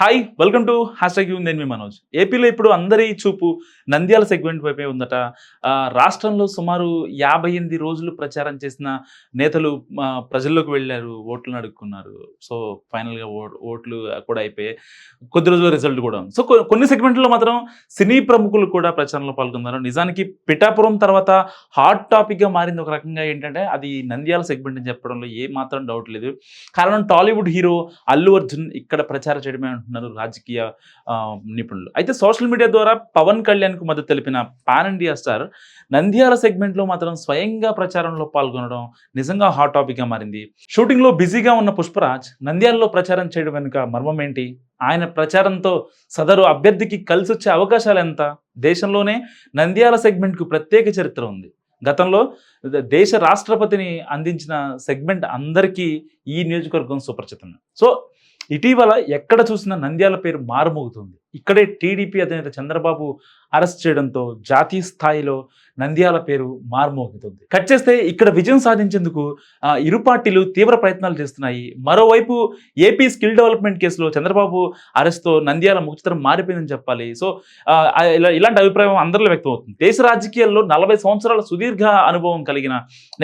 Hi welcome to hash tag నేను మీ మనోజ్. ఏపీలో ఇప్పుడు అందరి చూపు నంద్యాల సెగ్మెంట్ వైపే ఉందట. రాష్ట్రంలో సుమారు యాభై ఎనిమిది రోజులు ప్రచారం చేసిన నేతలు ప్రజల్లోకి వెళ్ళారు ఓట్లను అడుక్కున్నారు. సో ఫైనల్గా ఓట్లు కూడా అయిపోయాయి. కొద్ది రోజుల రిజల్ట్ కూడా ఉంది. సో కొన్ని సెగ్మెంట్లో మాత్రం సినీ ప్రముఖులు కూడా ప్రచారంలో పాల్గొన్నారు. నిజానికి పిఠాపురం తర్వాత హాట్ టాపిక్గా మారింది ఒక రకంగా ఏంటంటే అది నంద్యాల సెగ్మెంట్ అని చెప్పడంలో ఏ మాత్రం డౌట్ లేదు. కారణం టాలీవుడ్ హీరో అల్లు అర్జున్ ఇక్కడ ప్రచారం చేయడమే అంటున్నారు రాజకీయ నిపుణులు. అయితే సోషల్ మీడియా ద్వారా పవన్ కళ్యాణ్కు మద్దతు తెలిపిన పాన్ ఇండియా స్టార్ నంద్యాల సెగ్మెంట్లో మాత్రం స్వయంగా ప్రచారంలో పాల్గొనడం నిజంగా హాట్ టాపిక్గా మారింది. షూటింగ్లో బిజీగా ఉన్న పుష్పరాజ్ నంద్యాలలో ప్రచారం చేయడం వెనుక మర్మం ఏంటి? ఆయన ప్రచారంతో సదరు అభ్యర్థికి కలిసి వచ్చే అవకాశాలు ఎంత? దేశంలోనే నంద్యాల సెగ్మెంట్కు ప్రత్యేక చరిత్ర ఉంది. గతంలో దేశ రాష్ట్రపతిని అందించిన సెగ్మెంట్ అందరికీ ఈ నియోజకవర్గం సుపరిచితం సో ఇటీవల ఎక్కడ చూసినా నంద్యాల పేరు మారుమోగుతుంది. ఇక్కడే టీడీపీ అధినేత చంద్రబాబు అరెస్ట్ చేయడంతో జాతీయ స్థాయిలో నంద్యాల పేరు మార్మోగుతుంది. కట్ చేస్తే ఇక్కడ విజయం సాధించేందుకు ఇరు పార్టీలు తీవ్ర ప్రయత్నాలు చేస్తున్నాయి. మరోవైపు ఏపీ స్కిల్ డెవలప్మెంట్ కేసులో చంద్రబాబు అరెస్ట్తో నంద్యాల ముఖచిత్రం మారిపోయిందని చెప్పాలి. సో ఇలాంటి అభిప్రాయం అందరిలో వ్యక్తం అవుతుంది దేశ రాజకీయాల్లో నలభై సంవత్సరాల సుదీర్ఘ అనుభవం కలిగిన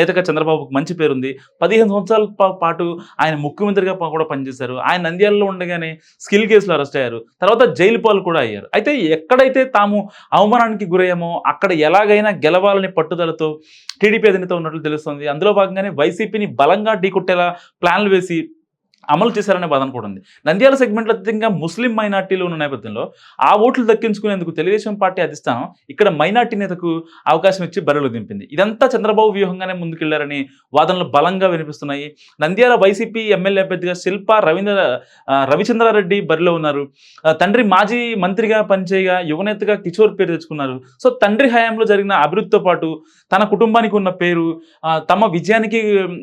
నేతగా చంద్రబాబుకు మంచి పేరుంది. పదిహేను సంవత్సరాల పాటు ఆయన ముఖ్యమంత్రిగా కూడా పనిచేశారు. ఆయన నంద్యాలలో ఉండగానే స్కిల్ కేసులో అరెస్ట్ అయ్యారు. తర్వాత జైలు పాలు కూడా అయ్యారు. అయితే ఎక్కడైతే తాము అవమానానికి గురయ్యామో అక్కడ ఎలాగైనా గెలవాలని పట్టుదలతో టీడీపీ అధినేత ఉన్నట్లు తెలుస్తుంది. అందులో భాగంగానే వైసీపీని బలంగా ఢీకొట్టేలా ప్లాన్లు వేసి అమలు చేశారనే బాధన కూడా ఉంది. నంద్యాల సెగ్మెంట్లో అత్యంగా ముస్లిం మైనార్టీలు ఉన్న నేపథ్యంలో ఆ ఓట్లు దక్కించుకునేందుకు తెలుగుదేశం పార్టీ అధిష్టానం ఇక్కడ మైనార్టీ నేతకు అవకాశం ఇచ్చి బరిలో దింపింది. ఇదంతా చంద్రబాబు వ్యూహంగానే ముందుకెళ్ళారని వాదనలు బలంగా వినిపిస్తున్నాయి. నంద్యాల వైసీపీ ఎమ్మెల్యే అభ్యర్థిగా శిల్ప రవీంద్ర రవిచంద్రారెడ్డి బరిలో ఉన్నారు. తండ్రి మాజీ మంత్రిగా పనిచేయగా యువనేతగా కిషోర్ పేరు తెచ్చుకున్నారు. సో తండ్రి హయాంలో జరిగిన అభివృద్ధితో పాటు తన కుటుంబానికి ఉన్న పేరు తమ విజయానికి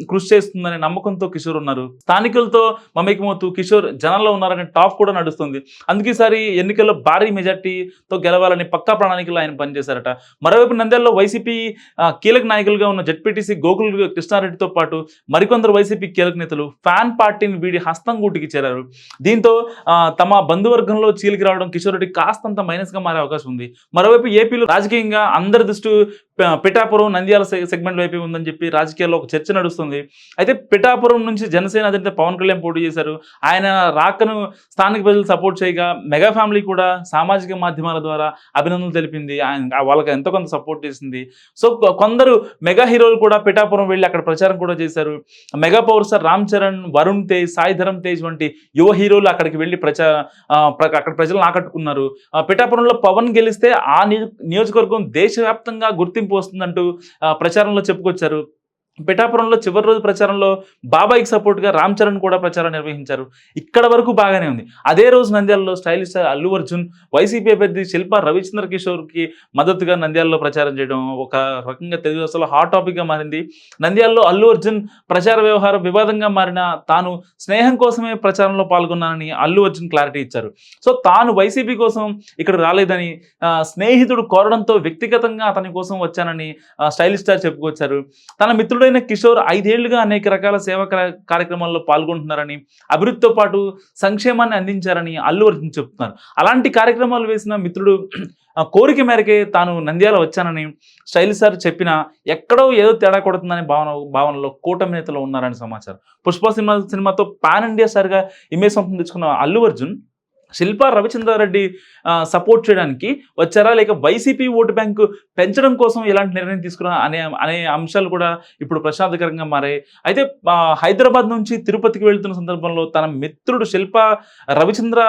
కృషి చేస్తుందనే నమ్మకంతో కిషోర్ ఉన్నారు. స్థానికులతో మమేకమవుతూ కిషోర్ జనంలో ఉన్నారనే టాప్ కూడా నడుస్తుంది. అందుకే ఈసారి ఎన్నికల్లో భారీ మెజార్టీతో గెలవాలని పక్కా ప్రణాళికలు ఆయన పనిచేశారట. మరోవైపు నంద్యాలలో వైసీపీ కీలక నాయకులుగా ఉన్న జడ్పీటీసీ గోకుల్ కృష్ణారెడ్డితో పాటు మరికొందరు వైసీపీ కీలక నేతలు ఫ్యాన్ పార్టీని వీడి హస్తం గూటికి చేరారు. దీంతో తమ బంధువర్గంలో చీలికి రావడం కిషోర్ రెడ్డి కాస్తంత మైనస్గా మారే అవకాశం ఉంది. మరోవైపు ఏపీలో రాజకీయంగా అందరి దృష్టి పిఠాపురం నంద్యాల సెగ్మెంట్ వైపు ఉందని చెప్పి రాజకీయాల్లో ఒక చర్చ నడుస్తుంది. అయితే పిఠాపురం నుంచి జనసేన అధినేత పవన్ కళ్యాణ్ పోటీ చేశారు. ఆయన రాకను స్థానిక ప్రజలు సపోర్ట్ చేయగా మెగా ఫ్యామిలీ కూడా సామాజిక మాధ్యమాల ద్వారా అభినందనలు తెలిపింది. ఆయన వాళ్ళకి ఎంతో కొంత సపోర్ట్ చేసింది. సో కొందరు మెగా హీరోలు కూడా పిఠాపురం వెళ్ళి అక్కడ ప్రచారం కూడా చేశారు. Mega power star Ram Charan Varun Tej Sai Dharam Tej వంటి యువ హీరోలు అక్కడికి వెళ్ళి ప్రచార అక్కడ ప్రజలను ఆకట్టుకున్నారు. ఆ, పిఠాపురంలో పవన్ గెలిస్తే ఆ నియోజకవర్గం దేశవ్యాప్తంగా గుర్తింపు వస్తుందంటూ ప్రచారంలో చెప్పుకొచ్చారు. పిఠాపురంలో చివరి రోజు ప్రచారంలో బాబాయ్కి సపోర్ట్గా రామ్ చరణ్ కూడా ప్రచారం నిర్వహించారు. ఇక్కడ వరకు బాగానే ఉంది. అదే రోజు నంద్యాలలో stylish star Allu Arjun YCP అభ్యర్థి శిల్ప రవిచంద్ర కిషోర్కి మద్దతుగా నంద్యాలలో ప్రచారం చేయడం ఒక రకంగా తెలుగు అసలు హాట్ టాపిక్గా మారింది. నంద్యాలలో అల్లు అర్జున్ ప్రచార వ్యవహారం వివాదంగా మారిన తాను స్నేహం కోసమే ప్రచారంలో పాల్గొన్నానని అల్లు అర్జున్ క్లారిటీ ఇచ్చారు. సో తాను వైసీపీ కోసం ఇక్కడ రాలేదని స్నేహితుడు కోరడంతో వ్యక్తిగతంగా అతని కోసం వచ్చానని స్టైలిష్ స్టార్ చెప్పుకొచ్చారు. తన మిత్రుడైన కిషోర్ ఐదేళ్ళుగా అనేక రకాల సేవా కార్యక్రమాల్లో పాల్గొంటున్నారని అభివృద్ధితో పాటు సంక్షేమాన్ని అందించారని అల్లు అర్జున్ చెప్తున్నారు. అలాంటి కార్యక్రమాలు వేసిన మిత్రుడు కోరిక మేరకే తాను నంద్యాల వచ్చానని శైలి సార్ చెప్పిన ఎక్కడో ఏదో తేడా కొడుతుందనే భావన భావనలో కూటమి నేతలు ఉన్నారని సమాచారం. పుష్ప సినిమా సినిమాతో పాన్ ఇండియా సార్గా ఇమేజ్ సొంతం తెచ్చుకున్న అల్లు అర్జున్ శిల్పా రవిచంద్రారెడ్డి ఆ, సపోర్ట్ చేయడానికి వచ్చారా? లేక వైసీపీ ఓటు బ్యాంకు పెంచడం కోసం ఎలాంటి నిర్ణయం తీసుకున్నా అనే అనే అంశాలు కూడా ఇప్పుడు ప్రశాంతకరంగా మారాయి. అయితే హైదరాబాద్ నుంచి తిరుపతికి వెళ్తున్న సందర్భంలో తన మిత్రుడు శిల్పా రవిచంద్ర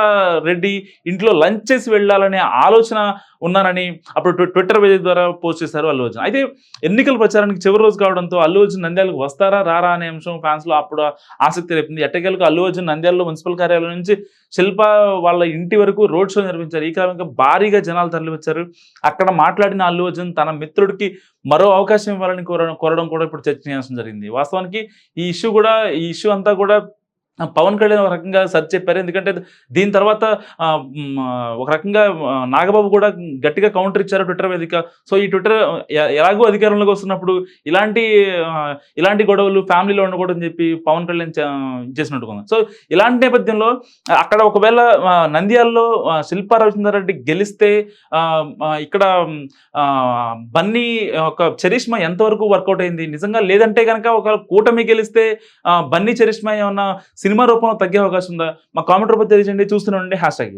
రెడ్డి ఇంట్లో లంచ్ చేసి వెళ్ళాలనే ఆలోచన ఉన్నానని అప్పుడు ట్విట్టర్ వేదిక ద్వారా పోస్ట్ చేశారు అల్లు అర్జున్. అయితే ఎన్నికల ప్రచారానికి చివరి రోజు కావడంతో అల్లు అర్జున్ నంద్యాలకు వస్తారా? రారా? అనే అంశం ఫ్యాన్స్లో అప్పుడు ఆసక్తి రేపింది. ఎట్టకేలకు అల్లు అర్జున్ నంద్యాలలో మున్సిపల్ కార్యాలయం నుంచి శిల్ప వాళ్ళ ఇంటి వరకు రోడ్ షో నిర్వహించారు ఈ కారణంగా భారీగా జనాలు తరలివచ్చారు. అక్కడ మాట్లాడిన అల్లు అర్జున్ తన మిత్రుడికి మరో అవకాశం ఇవ్వాలని కోరడం కోరడం కూడా ఇప్పుడు చర్చనీయాంశం జరిగింది. వాస్తవానికి ఈ ఇష్యూ కూడా ఈ ఇష్యూ అంతా కూడా పవన్ కళ్యాణ్ ఒక రకంగా సర్చ్ చెప్పారు. ఎందుకంటే దీని తర్వాత ఒక రకంగా నాగబాబు కూడా గట్టిగా కౌంటర్ ఇచ్చారు ట్విట్టర్ వేదిక. సో ఈ ట్విట్టర్ ఎలాగో అధికారంలోకి వస్తున్నప్పుడు ఇలాంటి ఇలాంటి గొడవలు ఫ్యామిలీలో ఉండకూడదని చెప్పి పవన్ కళ్యాణ్ చ- సో ఇలాంటి నేపథ్యంలో అక్కడ ఒకవేళ నంద్యాలలో శిల్పా రవిచంద్ర రెడ్డి గెలిస్తే ఇక్కడ బన్నీ ఒక చరిష్మా ఎంతవరకు వర్కౌట్ అయింది? నిజంగా లేదంటే కనుక ఒక కూటమి గెలిస్తే బన్నీ చరిష్మా ఏమన్నా సినిమా రూపంలో తగ్గే అవకాశం ఉందా? మా కామెంట్ రూపంలో తెలియజేయండి. చూస్తూనే ఉండండి. Hash tag